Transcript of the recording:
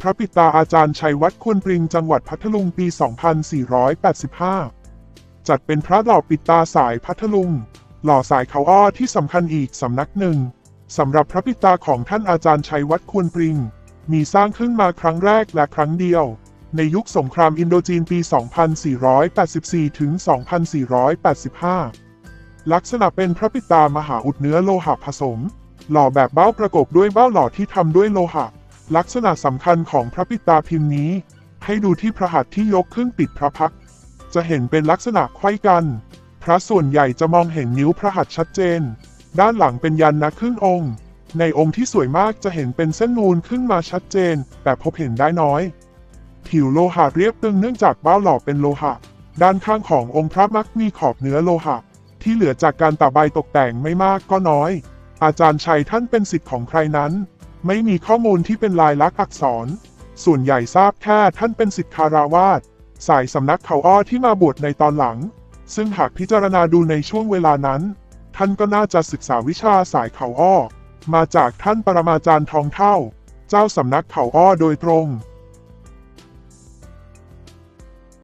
พระปิตาอาจารย์ชัยวัดควรปริงจังหวัดพัทลุงปี 2485 จัดเป็นพระหล่อปิตาสายพัทลุง หล่อสายเขาอ้อที่สำคัญอีกสำนักหนึ่งสำหรับพระปิตาของท่านอาจารย์ชัยวัดควรปริง มีสร้างขึ้นมาครั้งแรกและครั้งเดียว ในยุคสงครามอินโดจีนปี 2484 ถึง 2485 ลักษณะเป็นพระปิตามหาอุดเนื้อโลหะผสม หล่อแบบเบ้าประกบด้วยเบ้าหล่อที่ทำด้วยโลหะ ลักษณะสำคัญของพระปิตาพิมพ์นี้ ให้ดูที่พระหัตถ์ที่ยกขึ้นปิดพระพัก จะเห็นเป็นลักษณะไขว้กัน พระส่วนใหญ่จะมองเห็นนิ้วพระหัตถ์ชัดเจน ด้านหลังเป็นยันนะครึ่งองค์ ในองค์ที่สวยมากจะเห็นเป็นเส้นนูนขึ้นมาชัดเจน แต่พบเห็นได้น้อย ผิวโลหะเรียบตึงเนื่องจากเบ้าหล่อเป็นโลหะ ด้านข้างขององค์พระมักมีขอบเนื้อโลหะ ที่เหลือจากการตะไบตกแต่งไม่มากก็น้อย อาจารย์ชัยท่านเป็นสิทธิ์ของใครนั้น ไม่มีข้อมูลที่เป็นลายลักษณ์อักษร ส่วนใหญ่ทราบแค่ท่านเป็นสิทธิคาราวาสสายสำนักเขาอ้อที่มาบวชในตอนหลัง ซึ่งหากพิจารณาดูในช่วงเวลานั้น ท่านก็น่าจะศึกษาวิชาสายเขาอ้อ มาจากท่านปรมาจารย์ทองเท่า เจ้าสำนักเขาอ้อโดยตรง